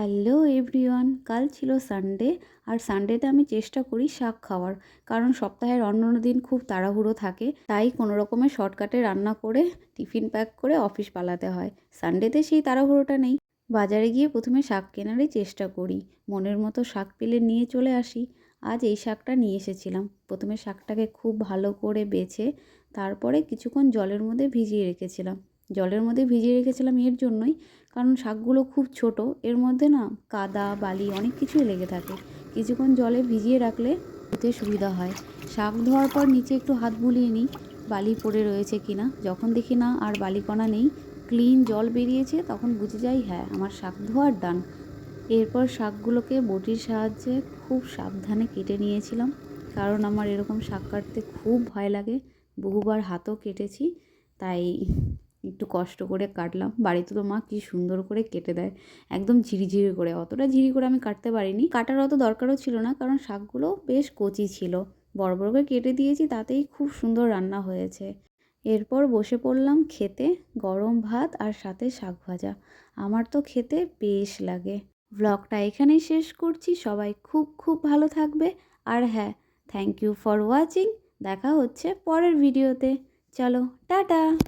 Hello everyone, কাল ছিল Sunday আর সানডেতে আমি চেষ্টা করি শাক খাওয়ার। কারণ সপ্তাহের অন্য দিন খুব তাড়াহুড়ো থাকে, তাই কোনো রকমের শর্টকাটে রান্না করে, টিফিন প্যাক করে অফিস পালাতে হয়। সানডেতে সেই তাড়াহুড়োটা নেই। বাজারে গিয়ে প্রথমে শাক কেনারই চেষ্টা করি, মনের মতো শাক পেলে নিয়ে চলে আসি। আজ এই শাকটা নিয়ে এসেছিলাম। প্রথমে শাকটাকে খুব ভালো করে বেছে, তারপরে কিছুক্ষণ জলের মধ্যে ভিজিয়ে রেখেছিলাম। জলের মধ্যে ভিজিয়ে রেখেছিলাম এর জন্যই, কারণ শাকগুলো খুব ছোট, এর মধ্যে না কাদা, বালি অনেক কিছুই লেগে থাকে। কিছুক্ষণ জলে ভিজিয়ে রাখলে ধুতে সুবিধা হয়। শাক ধোয়ার পর নিচে একটু হাত বুলিয়ে নিই, বালি পড়ে রয়েছে কিনা যখন দেখি না আর বালিকণা নেই, ক্লিন জল বেরিয়েছে, তখন বুঝে যাই হ্যাঁ আমার শাক ধোয়ার ডান এরপর শাকগুলোকে বটির সাহায্যে খুব সাবধানে কেটে নিয়েছিলাম, কারণ আমার এরকম শাক কাটতে খুব ভয় লাগে। বহুবার হাতও কেটেছি, তাই একটু কষ্ট করে কাটলাম। বাড়িতে তো মা কি সুন্দর করে কেটে দেয়। একদম ঝিরিঝিরি করে। অতটা ঝিরি করে আমি কাটতে পারিনি। কাটার অত দরকারও ছিল না কারণ শাকগুলো বেশ কচি ছিল। বড় বড় করে কেটে দিয়েছি, তাতেই খুব সুন্দর রান্না হয়েছে। এরপর বসে পড়লাম খেতে গরম ভাত আর সাথে শাক ভাজা। আমার তো খেতে বেশ লাগে। ব্লগটা এখানেই শেষ করছি। সবাই খুব খুব ভালো থাকবে। আর হ্যাঁ থ্যাংক ইউ ফর ওয়াচিং দেখা হচ্ছে পরের ভিডিওতে চলো, টাটা!